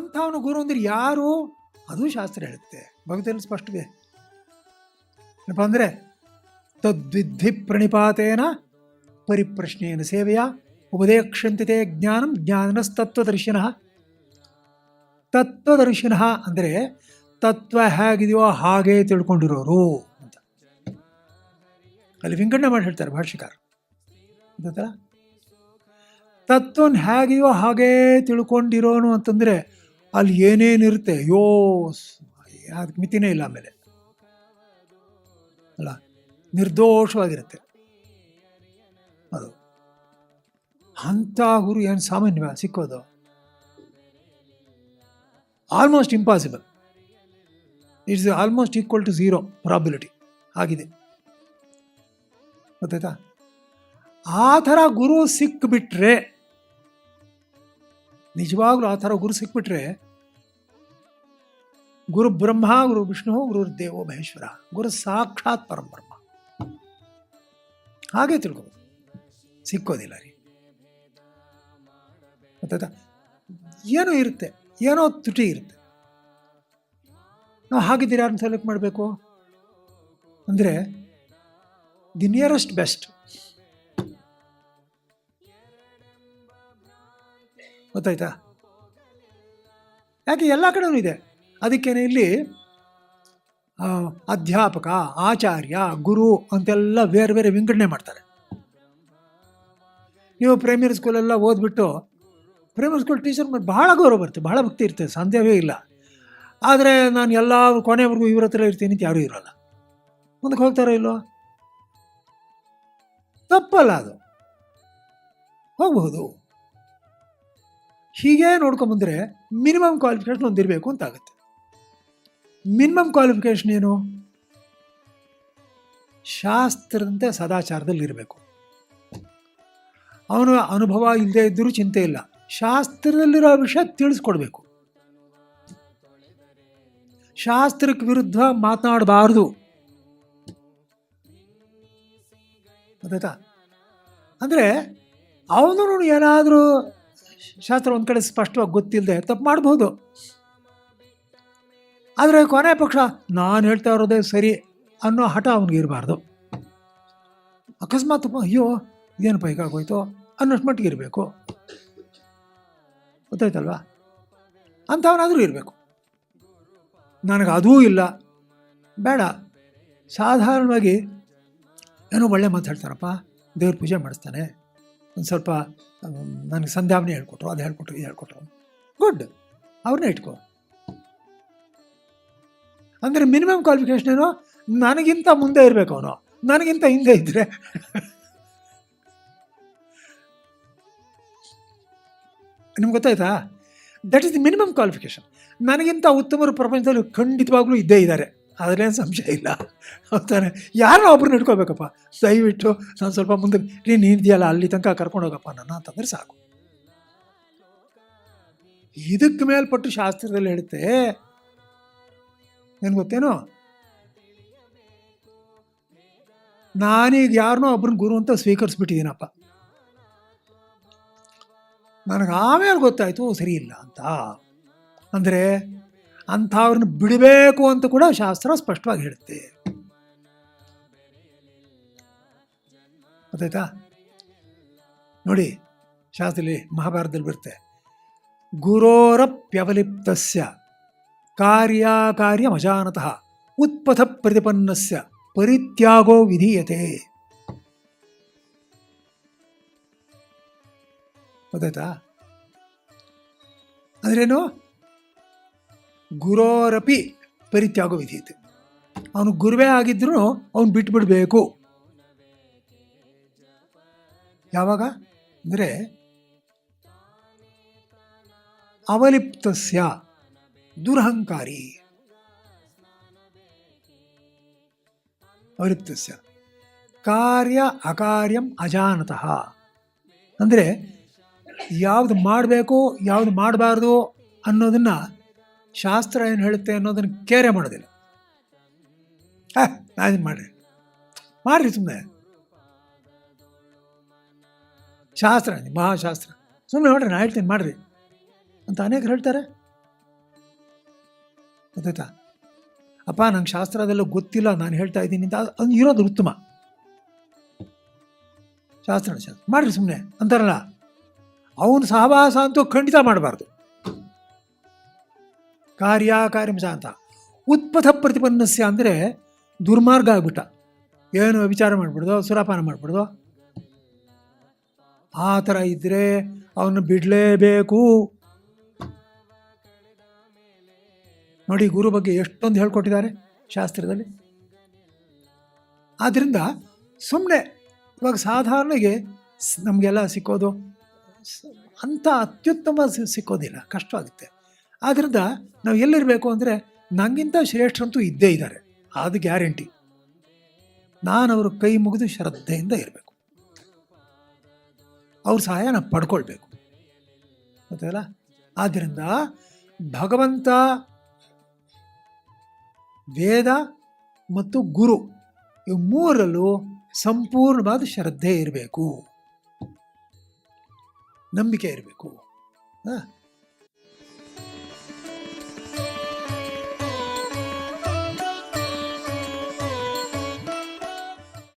ಅಂಥವನು ಗುರು ಅಂದ್ರೆ ಯಾರು? ಅದು ಶಾಸ್ತ್ರ ಹೇಳುತ್ತೆ. ಭಗವತಿಯಲ್ಲಿ ಸ್ಪಷ್ಟವೇ ಏನಪ್ಪ ಅಂದರೆ ತದ್ವಿಧಿ ಪ್ರಣಿಪಾತೇನ ಪರಿಪ್ರಶ್ನೇನ ಸೇವೆಯ ಉಪದೇಕ್ಷಂತಿತೆ ಜ್ಞಾನಂ ಜ್ಞಾನಸ್ತತ್ವದರ್ಶಿನಃ ತತ್ವದರ್ಶಿನಃ ಅಂದರೆ ತತ್ವ ಹೇಗಿದೆಯೋ ಹಾಗೆ ತಿಳ್ಕೊಂಡಿರೋರು ಅಂತ. ಅಲ್ಲಿ ವಿಂಗಡಣೆ ಮಾಡಿ ಹೇಳ್ತಾರೆ ಭಾಷಿಕಾರ ಗೊತ್ತಾ ತತ್ವನ ಹೇಗಿದೆಯೋ ಹಾಗೇ ತಿಳ್ಕೊಂಡಿರೋನು ಅಂತಂದರೆ ಅಲ್ಲಿ ಏನೇನಿರುತ್ತೆ? ಯೋ ಅದಕ್ಕೆ ಮಿತಿನೇ ಇಲ್ಲ ಆಮೇಲೆ. ಅಲ್ಲ, ನಿರ್ದೋಷವಾಗಿರುತ್ತೆ. ಅದು. ಅಂಥ ಗುರು ಏನು ಸಾಮಾನ್ಯ ಸಿಕ್ಕೋದು? Almost impossible it's almost equal to zero probability ಆಗಿದೆ. ಗೊತ್ತಾಯ್ತಾ? ಆ ಥರ ಗುರು ಸಿಕ್ಬಿಟ್ರೆ ನಿಜವಾಗ್ಲೂ ಆ ಥರ ಗುರು ಸಿಕ್ಬಿಟ್ರೆ ಗುರು ಬ್ರಹ್ಮ, ಗುರು ವಿಷ್ಣು, ಗುರು ದೇವೋ ಮಹೇಶ್ವರ, ಗುರು ಸಾಕ್ಷಾತ್ ಪರಬ್ರಹ್ಮ. ಹಾಗೆ ತಿಳ್ಕೊಬೋದು. ಸಿಕ್ಕೋದಿಲ್ಲ ರೀ. ಗೊತ್ತಾಯ್ತಾ? ಏನೋ ಇರುತ್ತೆ, ಏನೋ ತುಟಿ ಇರುತ್ತೆ. ನಾವು ಹಾಗಿದ್ದೀರಾ ಅಂತ ಸೆಲೆಕ್ಟ್ ಮಾಡಬೇಕು? ಅಂದರೆ ದಿ ನಿಯರೆಸ್ಟ್ ಬೆಸ್ಟ್ ಗೊತ್ತಾಯ್ತಾ? ಯಾಕೆ ಎಲ್ಲ ಕಡೆಯೂ ಇದೆ? ಅದಕ್ಕೇನೆ ಇಲ್ಲಿ ಅಧ್ಯಾಪಕ, ಆಚಾರ್ಯ, ಗುರು ಅಂತೆಲ್ಲ ಬೇರೆ ಬೇರೆ ವಿಂಗಡಣೆ ಮಾಡ್ತಾರೆ. ನೀವು ಪ್ರೈಮರಿ ಸ್ಕೂಲೆಲ್ಲ ಓದ್ಬಿಟ್ಟು ಪ್ರೈಮರಿ ಸ್ಕೂಲ್ ಟೀಚರ್ ಮೇಲೆ ಬಹಳ ಗೌರವ ಬರುತ್ತೆ, ಬಹಳ ಭಕ್ತಿ ಇರ್ತದೆ ಸಂದೇಹವೇ ಇಲ್ಲ. ಆದರೆ ನಾನು ಎಲ್ಲ ಕೊನೆವರೆಗೂ ಇವ್ರ ಹತ್ರ ಇರ್ತೀನಿ ಅಂತ ಯಾರೂ ಇರೋಲ್ಲ. ಮುಂದಕ್ಕೆ ಹೋಗ್ತಾರೋ ಇಲ್ಲೋ ತಪ್ಪಲ್ಲ ಅದು. ಹೋಗಬಹುದು. ಹೀಗೆ ನೋಡ್ಕೊಂಡ್ಬಂದ್ರೆ ಮಿನಿಮಮ್ ಕ್ವಾಲಿಫಿಕೇಶನ್ ಹೊಂದಿರಬೇಕು ಅಂತ ಆಗುತ್ತೆ. ಮಿನಿಮಮ್ ಕ್ವಾಲಿಫಿಕೇಶನ್ ಏನು? ಶಾಸ್ತ್ರದಂತೆ ಸದಾಚಾರದಲ್ಲಿ ಇರಬೇಕು. ಅವನು ಅನುಭವ ಇಲ್ಲದೆ ಇದ್ದರೂ ಚಿಂತೆ ಇಲ್ಲ. ಶಾಸ್ತ್ರದಲ್ಲಿರೋ ವಿಷಯ ತಿಳಿಸ್ಕೊಡ್ಬೇಕು. ಶಾಸ್ತ್ರಕ್ಕೆ ವಿರುದ್ಧ ಮಾತನಾಡಬಾರ್ದು. ಗೊತ್ತಾಯ್ತಾ? ಅಂದರೆ ಅವನು ಏನಾದರೂ ಶಾಸ್ತ್ರ ಒಂದು ಕಡೆ ಸ್ಪಷ್ಟವಾಗಿ ಗೊತ್ತಿಲ್ಲದೆ ತಪ್ಪು ಮಾಡ್ಬೋದು. ಆದರೆ ಕೊನೆ ಪಕ್ಷ ನಾನು ಹೇಳ್ತಾ ಇರೋದೇ ಸರಿ ಅನ್ನೋ ಹಠ ಅವನಿಗೆ ಇರಬಾರ್ದು. ಅಕಸ್ಮಾತ್ ಅಯ್ಯೋ ಏನು ಹೀಗಾಗೋಯ್ತು ಅನ್ನೋಷ್ಟು ಮಟ್ಟಿಗೆ ಇರಬೇಕು. ಗೊತ್ತಾಯ್ತಲ್ವಾ? ಅಂಥವನಾದರೂ ಇರಬೇಕು. ನನಗೆ ಅದೂ ಇಲ್ಲ. ಬೇಡ. ಸಾಧಾರಣವಾಗಿ ಏನೋ ಒಳ್ಳೆ ಮಾತಾಡ್ತಾರಪ್ಪ ದೇವ್ರ ಪೂಜೆ ಮಾಡಿಸ್ತಾನೆ. ಒಂದು ಸ್ವಲ್ಪ ನನಗೆ ಸಂಧ್ಯಾವನೆ ಹೇಳ್ಕೊಟ್ರು, ಅದು ಹೇಳ್ಕೊಟ್ರು, ಇದು ಹೇಳ್ಕೊಟ್ರು. ಗುಡ್ ಅವ್ರನ್ನ ಇಟ್ಕೋ. ಅಂದರೆ ಮಿನಿಮಮ್ ಕ್ವಾಲಿಫಿಕೇಷನ್ ಏನು? ನನಗಿಂತ ಮುಂದೆ ಇರಬೇಕು ಅವನು. ನನಗಿಂತ ಹಿಂದೆ ಇದ್ದರೆ ನಿಮ್ಗೆ ಗೊತ್ತಾಯ್ತಾ? That is the minimum qualification ನನಗಿಂತ ಉತ್ತಮರು ಪ್ರಪಂಚದಲ್ಲಿ ಖಂಡಿತವಾಗ್ಲೂ ಇದ್ದೇ ಇದ್ದಾರೆ. ಅದರಲ್ಲೇನು ಸಂಶಯ ಇಲ್ಲ ಹೌದಾನೆ ಯಾರೋ ಒಬ್ರನ್ನ ಇಟ್ಕೋಬೇಕಪ್ಪ ದಯವಿಟ್ಟು ನಾನು ಸ್ವಲ್ಪ ಮುಂದೆ ರೀ ನೀನಿದೆಯಲ್ಲ ಅಲ್ಲಿ ತನಕ ಕರ್ಕೊಂಡು ಹೋಗಪ್ಪ ನನ್ನ ಅಂತಂದ್ರೆ ಸಾಕು ಇದಕ್ಕೆ ಮೇಲ್ಪಟ್ಟು ಶಾಸ್ತ್ರದಲ್ಲಿ ಹೇಳುತ್ತೆ ಏನು ಗೊತ್ತೇನೋ ನಾನೀಗ ಯಾರನ್ನೋ ಒಬ್ರನ್ನ ಗುರು ಅಂತ ಸ್ವೀಕರಿಸ್ಬಿಟ್ಟಿದ್ದೀನಪ್ಪ ನನಗೆ ಆಮೇಲೆ ಗೊತ್ತಾಯ್ತು ಸರಿ ಇಲ್ಲ ಅಂತ ಅಂದರೆ ಅಂಥವ್ರನ್ನ ಬಿಡಬೇಕು ಅಂತ ಕೂಡ ಶಾಸ್ತ್ರ ಸ್ಪಷ್ಟವಾಗಿ ಹೇಳುತ್ತೆ. ಗೊತ್ತಾಯ್ತಾ? ನೋಡಿ, ಶಾಸ್ತ್ರದಲ್ಲಿ, ಮಹಾಭಾರತದಲ್ಲಿ ಬರುತ್ತೆ. ಗುರೋರಪ್ಯವಲಿಪ್ತಸ್ಯ ಕಾರ್ಯಾಕಾರ್ಯಮಜಾನತಃ ಉತ್ಪಥ ಪ್ರತಿಪನ್ನಸ್ಯ, ಪರಿತ್ಯಾಗೋ ವಿಧೀಯತೆ. ಗೊತ್ತಾಯ್ತಾ? ಅಂದ್ರೇನು? ಗುರೋರಪಿ ಪರಿತ್ಯಾಗೋ ವಿಧೀಯತೆ. ಅವನು ಗುರುವೇ ಆಗಿದ್ರೂ ಅವನು ಬಿಟ್ಬಿಡಬೇಕು. ಯಾವಾಗ? ಅಂದರೆ ಅವಲಿಪ್ತಸ್ಯ ದುರಹಂಕಾರಿ. ಅವಲಿಪ್ತಸ್ಯ. ಕಾರ್ಯ ಅಕಾರ್ಯಂ ಅಜಾನತಃ. ಅಂದರೆ ಯಾವುದು ಮಾಡಬೇಕು, ಯಾವುದು ಮಾಡಬಾರ್ದು ಅನ್ನೋದನ್ನು ಶಾಸ್ತ್ರ ಏನು ಹೇಳುತ್ತೆ ಅನ್ನೋದನ್ನು ಕೇರೆ ಮಾಡೋದಿಲ್ಲ. ಹಾ ನಾನು ಮಾಡಿರಿ. ಮಾಡಿರಿ ಸುಮ್ಮನೆ ಶಾಸ್ತ್ರ ಮಹಾಶಾಸ್ತ್ರ. ಸುಮ್ಮನೆ ನೋಡ್ರಿ ನಾನು ಹೇಳ್ತೀನಿ, ಮಾಡಿರಿ. ಅಂತ ಅನೇಕರು ಹೇಳ್ತಾರೆ. ಗೊತ್ತಾಯ್ತಾ? ಅಪ್ಪ, ನಂಗೆ ಶಾಸ್ತ್ರದೆಲ್ಲ ಗೊತ್ತಿಲ್ಲ, ನಾನು ಹೇಳ್ತಾ ಇದ್ದೀನಿ ಅಂತ, ಅದು ಇರೋದು ಉತ್ತಮ. ಶಾಸ್ತ್ರ ಶಾಸ್ತ್ರ. ಮಾಡ್ರಿ ಸುಮ್ಮನೆ ಅಂತಾರಲ್ಲ. ಅವನು ಸಹವಾಸ ಅಂತೂ ಖಂಡಿತ ಮಾಡಬಾರ್ದು. ಕಾರ್ಯ ಕಾರ್ಯಂಶ ಅಂತ. ಉತ್ಪಥ ಪ್ರತಿಪನ್ನಸ್ಯ ಅಂದರೆ ದುರ್ಮಾರ್ಗ ಆಗ್ಬಿಟ್ಟ. ಏನು ವಿಚಾರ ಮಾಡಿಬಿಡ್ದು, ಸುರಾಪಾನ ಮಾಡಿಬಿಡ್ದು? ಆ ಥರ ಇದ್ದರೆ ಅವನು ಬಿಡಲೇಬೇಕು. ನೋಡಿ, ಗುರು ಬಗ್ಗೆ ಎಷ್ಟೊಂದು ಹೇಳ್ಕೊಟ್ಟಿದ್ದಾರೆ ಶಾಸ್ತ್ರದಲ್ಲಿ. ಆದ್ದರಿಂದ ಸುಮ್ಮನೆ ಇವಾಗ ಸಾಧಾರಣಗೆ ನಮಗೆಲ್ಲ ಸಿಕ್ಕೋದು ಅಂಥ ಅತ್ಯುತ್ತಮ ಸಿಕ್ಕೋದಿಲ್ಲ, ಕಷ್ಟವಾಗುತ್ತೆ. ಆದ್ದರಿಂದ ನಾವು ಎಲ್ಲಿರಬೇಕು ಅಂದರೆ ನನಗಿಂತ ಶ್ರೇಷ್ಠರಂತೂ ಇದ್ದೇ ಇದ್ದಾರೆ. ಅದು ಗ್ಯಾರಂಟಿ. ನಾನು ಅವರು ಕೈ ಮುಗಿದು ಶ್ರದ್ಧೆಯಿಂದ ಇರಬೇಕು. ಅವ್ರ ಸಹಾಯ ನಾವು ಪಡ್ಕೊಳ್ಬೇಕು. ಗೊತ್ತಲ್ಲ ಆದ್ದರಿಂದ ಭಗವಂತ, ವೇದ ಮತ್ತು ಗುರು ಇವು ಮೂರಲ್ಲೂ ಸಂಪೂರ್ಣವಾದ ಶ್ರದ್ಧೆ ಇರಬೇಕು. ನಂಬಿಕೆ ಇರಬೇಕು.